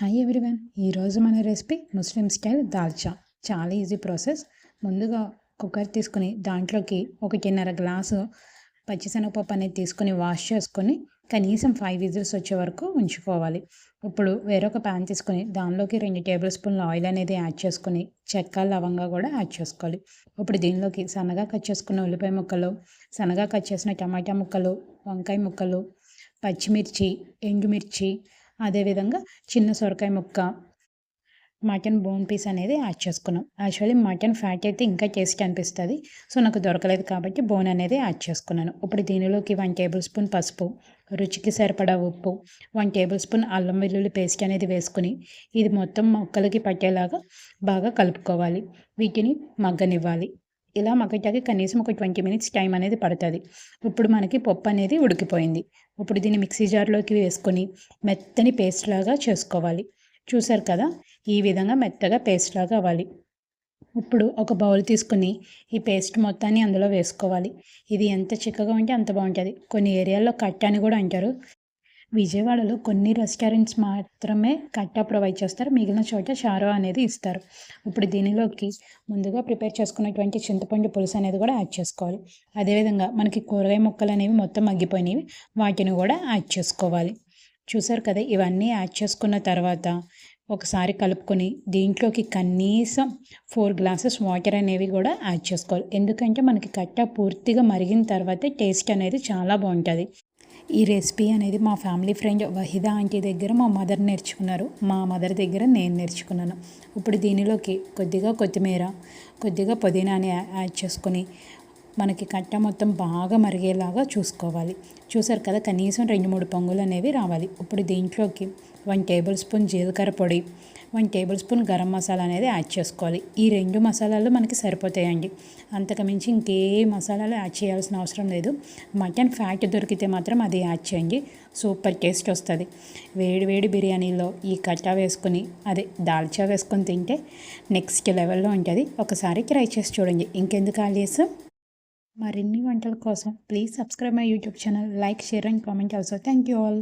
Hi everyone ఈరోజు మన recipe ముస్లిం style dalcha చాలా ఈజీ ప్రాసెస్ ముందుగా కుక్కర్ తీసుకుని దాంట్లోకి ఒకటిన్నర గ్లాసు పచ్చిశనగపప్పు అనేది తీసుకొని వాష్ చేసుకొని కనీసం ఫైవ్ విజిల్స్ వచ్చే వరకు ఉంచుకోవాలి. ఇప్పుడు వేరొక ప్యాన్ తీసుకొని దానిలోకి రెండు టేబుల్ స్పూన్ల ఆయిల్ అనేది యాడ్ చేసుకొని చెక్క లవంగా కూడా యాడ్ చేసుకోవాలి. ఇప్పుడు దీనిలోకి సన్నగా కట్ చేసుకున్న ఉల్లిపాయ ముక్కలు సన్నగా కట్ చేసిన టమాటా ముక్కలు వంకాయ ముక్కలు పచ్చిమిర్చి ఎండుమిర్చి అదేవిధంగా చిన్న సొరకాయ ముక్క మటన్ బోన్ పీస్ అనేది యాడ్ చేసుకున్నాం. యాక్చువల్లీ మటన్ ఫ్యాట్ అయితే ఇంకా టేస్ట్ అనిపిస్తుంది. సో నాకు దొరకలేదు కాబట్టి బోన్ అనేది యాడ్ చేసుకున్నాను. ఇప్పుడు దీనిలోకి వన్ టేబుల్ స్పూన్ పసుపు రుచికి సరిపడా ఉప్పు వన్ టేబుల్ స్పూన్ అల్లం వెల్లుల్లి పేస్ట్ అనేది వేసుకుని ఇది మొత్తం మొక్కలకి పట్టేలాగా బాగా కలుపుకోవాలి. వీటిని మగ్గనివ్వాలి. ఇలా మగ్గటానికి కనీసం ఒక ట్వంటీ మినిట్స్ టైం అనేది పడుతుంది. ఇప్పుడు మనకి పప్పు అనేది ఉడికిపోయింది. ఇప్పుడు దీన్ని మిక్సీ జార్లోకి వేసుకొని మెత్తని పేస్ట్ లాగా చేసుకోవాలి. చూసారు కదా? ఈ విధంగా మెత్తగా పేస్ట్ లాగా అవ్వాలి. ఇప్పుడు ఒక బౌల్ తీసుకుని ఈ పేస్ట్ మొత్తాన్ని అందులో వేసుకోవాలి. ఇది ఎంత చిక్కగా ఉంటే అంత బాగుంటుంది. కొన్ని ఏరియాల్లో కట్ట అని కూడా అంటారు. విజయవాడలో కొన్ని రెస్టారెంట్స్ మాత్రమే కట్టా ప్రొవైడ్ చేస్తారు. మిగిలిన చోట షారో అనేది ఇస్తారు. ఇప్పుడు దీనిలోకి ముందుగా ప్రిపేర్ చేసుకున్నటువంటి చింతపండు పులుసు అనేది కూడా యాడ్ చేసుకోవాలి. అదేవిధంగా మనకి కూరగాయ ముక్కలు అనేవి మొత్తం మగ్గిపోయినవి. వాటిని కూడా యాడ్ చేసుకోవాలి. చూసారు కదా ఇవన్నీ యాడ్ చేసుకున్న తర్వాత ఒకసారి కలుపుకొని దీంట్లోకి కనీసం ఫోర్ గ్లాసెస్ వాటర్ అనేవి కూడా యాడ్ చేసుకోవాలి. ఎందుకంటే మనకి కట్ట పూర్తిగా మరిగిన తర్వాత టేస్ట్ అనేది చాలా బాగుంటుంది. ఈ రెసిపీ అనేది మా ఫ్యామిలీ ఫ్రెండ్ వహిదా ఆంటీ దగ్గర మా మదర్ నేర్చుకున్నారు. మా మదర్ దగ్గర నేను నేర్చుకున్నాను. ఇప్పుడు దీనిలోకి కొద్దిగా కొత్తిమీర కొద్దిగా పుదీనాని యాడ్ చేసుకొని మనకి కట్ట మొత్తం బాగా మరిగేలాగా చూసుకోవాలి. చూసారు కదా కనీసం రెండు మూడు పొంగులు అనేవి రావాలి. ఇప్పుడు దీంట్లోకి వన్ టేబుల్ స్పూన్ జీలకర్ర పొడి one tablespoon garam masala అనేది యాడ్ చేసుకోవాలి. ఈ రెండు మసాలాలు మనకి సరిపోతాయండి. అంతకుమించి ఇంకే మసాలాలు యాడ్ చేయాల్సిన అవసరం లేదు. మటన్ ఫ్యాట్ దొరికితే మాత్రం అది యాడ్ చేయండి. సూపర్ టేస్ట్ వస్తుంది. వేడి వేడి బిర్యానీలో ఈ కట్టా వేసుకొని అదే దాల్చా వేసుకొని తింటే నెక్స్ట్ లెవెల్లో ఉంటుంది. ఒకసారి ట్రై చేసి చూడండి. ఇంకెందుకు ఆలస్యం? మరిన్ని వంటల కోసం please subscribe my YouTube channel like share and comment also thank you all